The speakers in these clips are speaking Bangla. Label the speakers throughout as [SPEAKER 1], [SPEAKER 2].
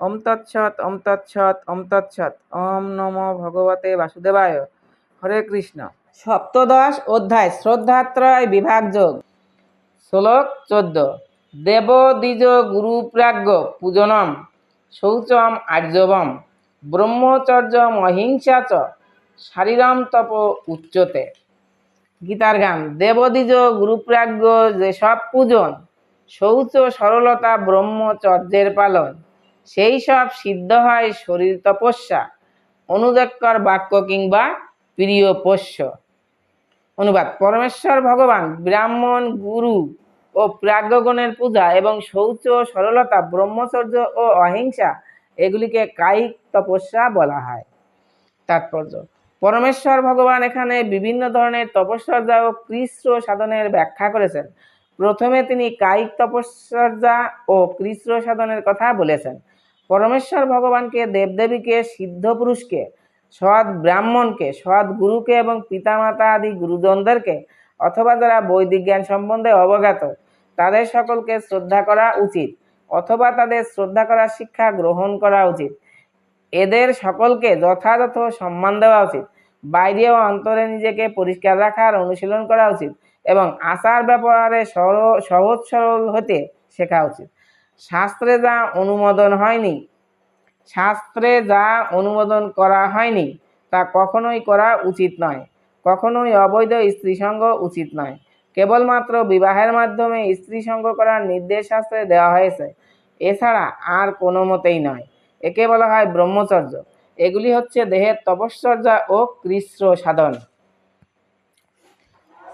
[SPEAKER 1] ওম তৎসৎ ওম তৎসৎ ওম তৎসৎ। ওম নমো ভগবতে বাসুদেবায়। হরে কৃষ্ণ। সপ্তদশ অধ্যায়, শ্রদ্ধাত্রয় বিভাগ যোগ। শ্লোক চোদ্দ। দেব দ্বিজ গুরু প্রাজ্ঞ পূজনম, শৌচম আর্যবম, ব্রহ্মচর্য মহিংসা চ, শারীরম তপ উচ্চতে। গীতার গান দেবদ্বিজ গুরুপ্রাজ্ঞ যেসব পূজন, শৌচ সরলতা ব্রহ্মচর্যের পালন। সেই সব সিদ্ধ হয় শরীর তপস্যা, অনুদেক্কর বাক্য কিংবা প্রিয় পোষ্য। অনুবাদ, পরমেশ্বর ভগবান, ব্রাহ্মণ, গুরু ও প্রাজ্ঞগণের পূজা এবং শৌচ সরলতা, ব্রহ্মচর্য ও অহিংসা, এগুলিকে কায়িক তপস্যা বলা হয়। তাৎপর্য, পরমেশ্বর ভগবান এখানে বিভিন্ন ধরনের তপস্যা ও কৃষ্ণ সাধনের ব্যাখ্যা করেছেন। প্রথমে তিনি কায়িক তপস্যা ও কৃষ্ণ সাধনের কথা বলেছেন। পরমেশ্বর ভগবানকে, দেবদেবীকে, সিদ্ধ পুরুষকে, সৎ ব্রাহ্মণকে, সৎ গুরুকে এবং পিতামাতা আদি গুরুজনদেরকে অথবা যারা বৈদিক জ্ঞান সম্বন্ধে অবগত, তাদের সকলকে শ্রদ্ধা করা উচিত অথবা তাদের শ্রদ্ধা করার শিক্ষা গ্রহণ করা উচিত। এদের সকলকে যথাযথ সম্মান দেওয়া উচিত। বাইরে ও অন্তরে নিজেকে পরিষ্কার রাখার অনুশীলন করা উচিত এবং আচার ব্যাপারে সহজ সরল হতে শেখা উচিত। শাস্ত্রে যা অনুমোদন হয়নি, শাস্ত্রে যা অনুমোদন করা হয়নি, তা কখনোই করা উচিত নয়। কখনোই অবৈধ স্ত্রী সঙ্গ উচিত নয়। কেবলমাত্র বিবাহের মাধ্যমে স্ত্রী সঙ্গ করার নির্দেশ শাস্ত্রে দেওয়া হয়েছে। এছাড়া আর কোনো মতেই নয়। একে বলা হয় ব্রহ্মচর্য। এগুলি হচ্ছে দেহের তপশ্চর্যা ও কৃষ্ণ সাধন।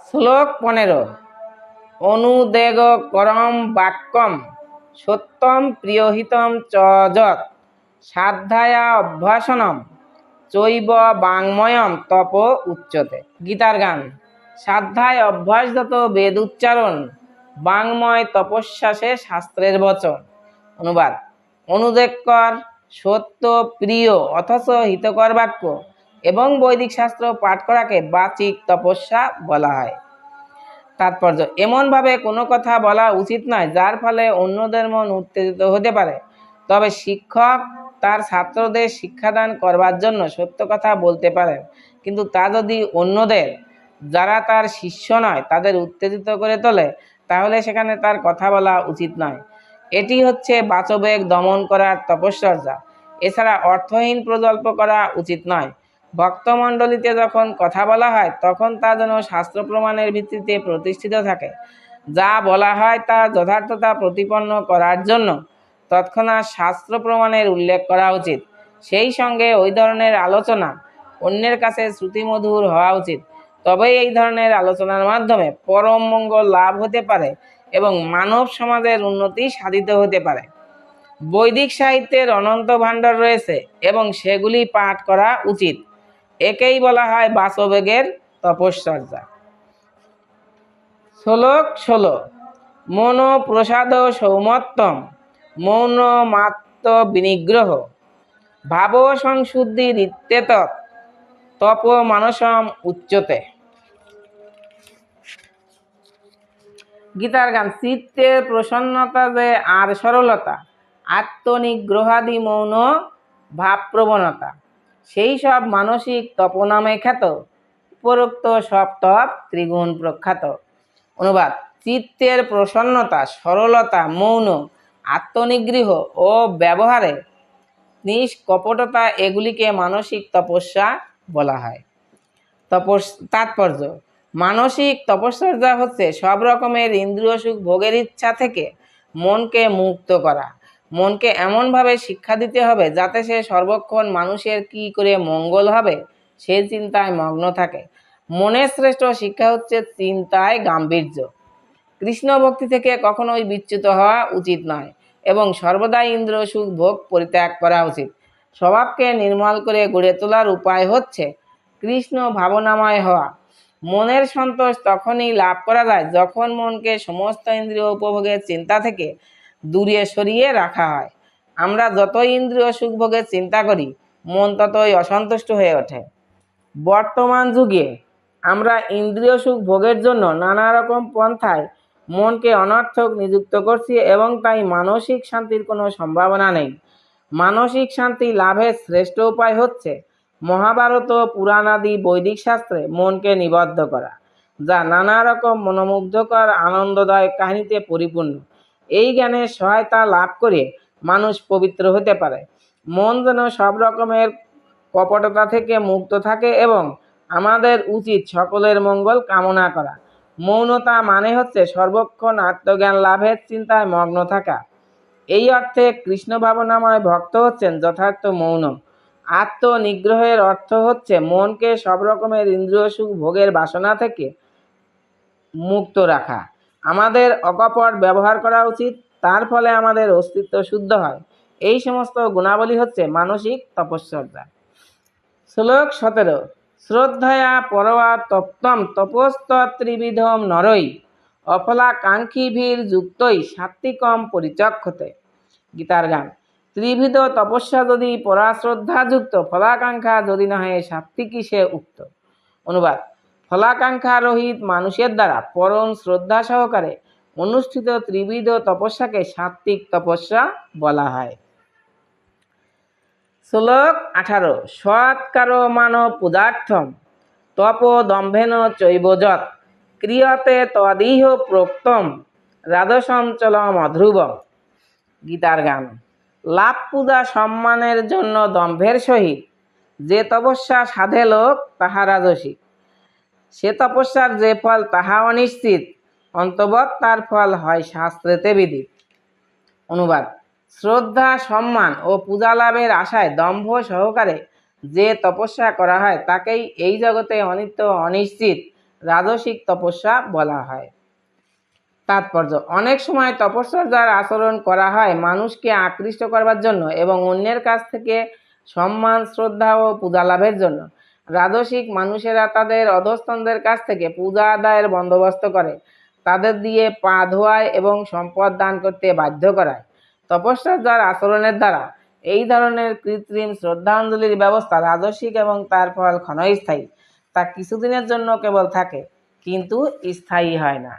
[SPEAKER 1] শ্লোক পনেরো। অনুদেগ করম বাক্যম। সত্যম প্রিয়হিতম চ যৎ। সাধ্যায়া অভ্যাসনম চৈব বাংময়ম তপ উচ্চতে। গীতার গান। সাধ্যায় অভ্যাসগত বেদ উচ্চারণ। বাংময় তপস্যাসে শাস্ত্রের বচন। অনুবাদ। অনুদেকর সত্য প্রিয় অথচ হিতকর বাক্য এবং বৈদিক শাস্ত্র পাঠ করাকে বাচিক তপস্যা বলা হয়। তাৎপর্য। এমনভাবে কোনো কথা বলা উচিত নয়, যার ফলে অন্যদের মন উত্তেজিত হতে পারে। তবে শিক্ষক তার ছাত্রদের শিক্ষাদান করবার জন্য সত্য কথা বলতে পারেন। কিন্তু তা যদি অন্যদের, যারা তার শিষ্য নয়, তাদের উত্তেজিত করে তোলে, তাহলে সেখানে তার কথা বলা উচিত নয়। এটি হচ্ছে বাচবেগ দমন করার তপস্যর্যা এছাড়া অর্থহীন প্রকল্প করা উচিত নয়। ভক্তমণ্ডলীতে যখন কথা বলা হয়, তখন তা যেন শাস্ত্র প্রমাণের ভিত্তিতে প্রতিষ্ঠিত থাকে। যা বলা হয় তা যথার্থতা প্রতিপন্ন করার জন্য তৎক্ষণাৎ শাস্ত্র প্রমাণের উল্লেখ করা উচিত। সেই সঙ্গে ওই ধরনের আলোচনা অন্যের কাছে শ্রুতিমধুর হওয়া উচিত। তবেই এই ধরনের আলোচনার মাধ্যমে পরম মঙ্গল লাভ হতে পারে এবং মানব সমাজের উন্নতি সাধিত হতে পারে। বৈদিক সাহিত্যের অনন্ত ভাণ্ডার রয়েছে এবং সেগুলি পাঠ করা উচিত। একেই বলা হয় বাসবেগের তপশ্চর্যা। শ্লোক ষোলো। মন প্রসাদ সৌমত্তম মৌন মাত্র বিনিগ্রহ ভাব সংশুদ্ধি রিত্যেত তপ মানসম উচ্চতে। গীতার গান, চিত্তের প্রসন্নতা যে আর সরলতা, আত্মনিগ্রহাদি মৌন ভাবপ্রবণতা। সেই সব মানসিক তপনামে খ্যাত। উপরোক্ত সব তপ ত্রিগুণ প্রখ্যাত। অনুবাদ, চিত্তের প্রসন্নতা, সরলতা, মৌন, আত্মনিগৃহ ও ব্যবহারে নিষ্কপটতা এগুলিকে মানসিক তপস্যা বলা হয়। তপস, তাৎপর্য, মানসিক তপস্যা হচ্ছে সব রকমের ইন্দ্রিয় সুখ ভোগের ইচ্ছা থেকে মনকে মুক্ত করা। মনকে এমনভাবে শিক্ষা দিতে হবে যাতে সে সর্বক্ষণ মানুষের কি করে মঙ্গল হবে, সে চিন্তায় মগ্ন থাকে। মনের শ্রেষ্ঠ শিক্ষা হচ্ছে চিন্তায় গাম্ভীর্য। কৃষ্ণ ভক্তি থেকে কখনোই বিচ্যুত হওয়া উচিত নয় এবং সর্বদা ইন্দ্র সুখ ভোগ পরিত্যাগ করা উচিত। স্বভাবকে নির্মল করে গড়ে তোলার উপায় হচ্ছে কৃষ্ণ ভাবনাময় হওয়া। মনের সন্তোষ তখনই লাভ করা যায় যখন মনকে সমস্ত ইন্দ্রিয় উপভোগের চিন্তা থেকে দূরে সরিয়ে রাখা হয়। আমরা যত ইন্দ্রিয় সুখভোগের চিন্তা করি, মন ততই অসন্তুষ্ট হয়ে ওঠে। বর্তমান যুগে আমরা ইন্দ্রিয় সুখ ভোগের জন্য নানা রকম পন্থায় মনকে অনর্থক নিযুক্ত করছি এবং তাই মানসিক শান্তির কোনো সম্ভাবনা নেই। মানসিক শান্তি লাভের শ্রেষ্ঠ উপায় হচ্ছে মহাভারত ও পুরাণ আদি বৈদিক শাস্ত্রে মনকে নিবদ্ধ করা, যা নানা রকম মনোমুগ্ধকর, আনন্দদায়ক কাহিনীতে পরিপূর্ণ। এই জ্ঞানের সহায়তা লাভ করে মানুষ পবিত্র হতে পারে। মন যেন সব রকমের কপটতা থেকে মুক্ত থাকে এবং আমাদের উচিত সকলের মঙ্গল কামনা করা। মৌনতা মানে হচ্ছে সর্বক্ষণ আত্মজ্ঞান লাভের চিন্তায় মগ্ন থাকা। এই অর্থে কৃষ্ণ ভাবনাময় ভক্ত হচ্ছেন যথার্থ মৌন। আত্মনিগ্রহের অর্থ হচ্ছে মনকে সব রকমের ইন্দ্রিয় সুখ ভোগের বাসনা থেকে মুক্ত রাখা। আমাদের অকপট ব্যবহার করা উচিত, তার ফলে আমাদের অস্তিত্ব শুদ্ধ হয়। এই সমস্ত গুণাবলী হচ্ছে মানসিক তপস্যা শ্লোক সতেরো, শ্রদ্ধয়া পরবা তপ্তম তপস্ত ত্রিবিধম নরই, অফলাকাঙ্ক্ষীভির যুক্তই সাত্বিকম পরিচক্ষতে। গীতার গান, ত্রিবিধ তপস্যা যদি পরাশ্রদ্ধাযুক্ত, ফলাকাঙ্ক্ষা যদি নহে সাত্বিকী সে উক্ত। অনুবাদ ফলাকাঙ্ক্ষা রহিত মানুষের দ্বারা পরম শ্রদ্ধা সহকারে অনুষ্ঠিত ত্রিবিধ তপস্যাকে সাত্বিক তপস্যা বলা হয়। শ্লোক আঠারো, সৎকার মানব পদার্থম তপ দম্ভেন চৈবজত ক্রিয়তে তদিহ প্রোক্তম রাধসম চলম অধ্রুবম। গীতার গান, লাভ পূজা সম্মানের জন্য দম্ভের সহিত যে তপস্যা সাধে লোক, তাহা রাজসিক। সে তপস্যার যে ফল তাহা অনিশ্চিত, অন্তবৎ তার ফল হয় শাস্ত্রেতে বিদিত। অনুবাদ, শ্রদ্ধা, সম্মান ও পূজা লাভের আশায় দম্ভ সহকারে যে তপস্যা করা হয়, তাকেই এই জগতে অনিত্য, অনিশ্চিত, রাজসিক তপস্যা বলা হয়। তাৎপর্য, অনেক সময় তপস্যার দ্বারা আচরণ করা হয় মানুষকে আকৃষ্ট করবার জন্য এবং অন্যের কাছ থেকে সম্মান, শ্রদ্ধা ও পূজা লাভের জন্য। রাজসিক মানুষেরা তাদের অধস্তনদের কাছ থেকে পূজা আদায়ের বন্দোবস্ত করে। তাদের দিয়ে পা ধোয়ায় এবং সম্পদ দান করতে বাধ্য করায়। তপস্যার যার আচরণের দ্বারা এই ধরনের কৃত্রিম শ্রদ্ধাঞ্জলির ব্যবস্থা রাজসিক এবং তার ফল ক্ষণস্থায়ী। তা কিছুদিনের জন্য কেবল থাকে, কিন্তু স্থায়ী হয় না।